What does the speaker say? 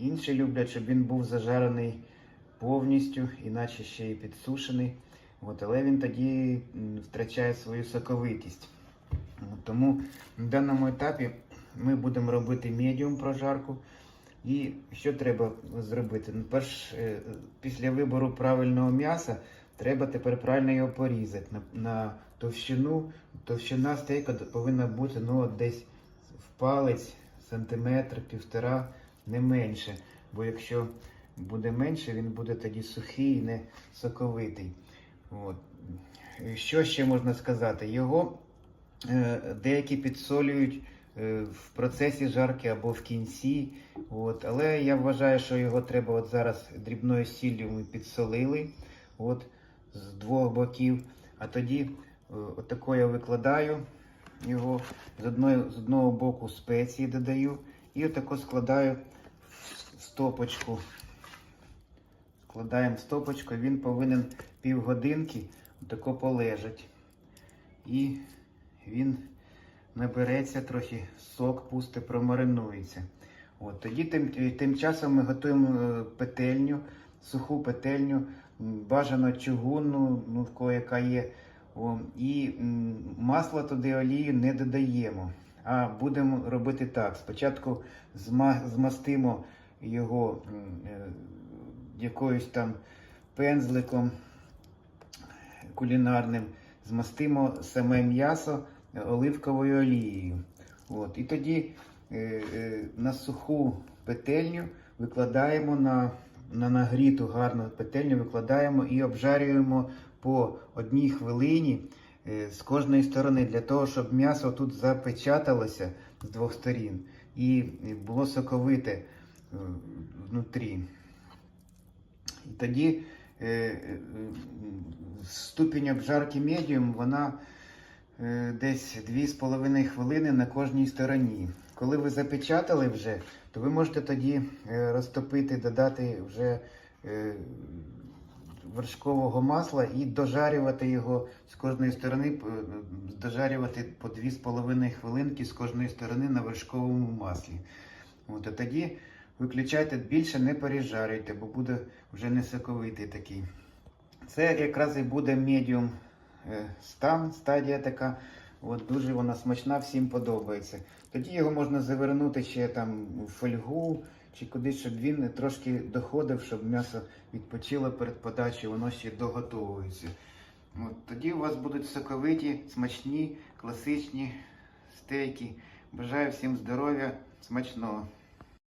інші люблять, щоб він був зажарений повністю, іначе ще й підсушений. От, але він тоді втрачає свою соковитість. Тому на даному етапі ми будемо робити медіум прожарку. І що треба зробити? Ну, перш, е, після вибору правильного м'яса треба тепер правильно його порізати на, на товщину. Товщина стейка повинна бути ну, десь в палець, сантиметр, півтора, не менше. Бо якщо буде менше, він буде тоді сухий не соковитий. От. Що ще можна сказати? Його е, деякі підсолюють е, в процесі жарки або в кінці. От. Але я вважаю, що його треба от зараз дрібною сіллю ми підсолили от, з двох боків. А тоді е, отако я викладаю його з, одної, з одного боку спеції додаю і отако складаю стопочку. Складаємо стопочку, він повинен півгодинки тако полежать. І він набереться трохи, сок пусте, промаринується. От, тоді тим, тим часом ми готуємо е, петельню, суху петельню, бажано чугунну, ну в кого яка є. О, і м, масло туди олію не додаємо. А будемо робити так. Спочатку зма, змастимо його е, якоюсь там пензликом кулінарним, змастимо саме м'ясо оливковою олією. От. І тоді е, е, на суху петельню викладаємо на, на нагріту гарну петельню, викладаємо і обжарюємо по одній хвилині з кожної сторони, для того, щоб м'ясо тут запечаталося з двох сторін і було соковите внутрі. І тоді е, е, ступінь обжарки медіум, вона е, десь 2,5 хвилини на кожній стороні. Коли ви запечатали вже, то ви можете тоді е, розтопити, додати вже е, вершкового масла і дожарювати його з кожної сторони, дожарювати по 2,5 хвилинки з кожної сторони на вершковому маслі. От, а тоді виключайте більше, не пережарюйте, бо буде вже не соковитий такий. Це якраз і буде медіум е, стан, стадія така. От, дуже вона смачна, всім подобається. Тоді його можна завернути ще там в фольгу чи кудись, щоб він трошки доходив, щоб м'ясо відпочило перед подачею, воно ще доготовується. От, тоді у вас будуть соковиті, смачні, класичні стейки. Бажаю всім здоров'я, смачного!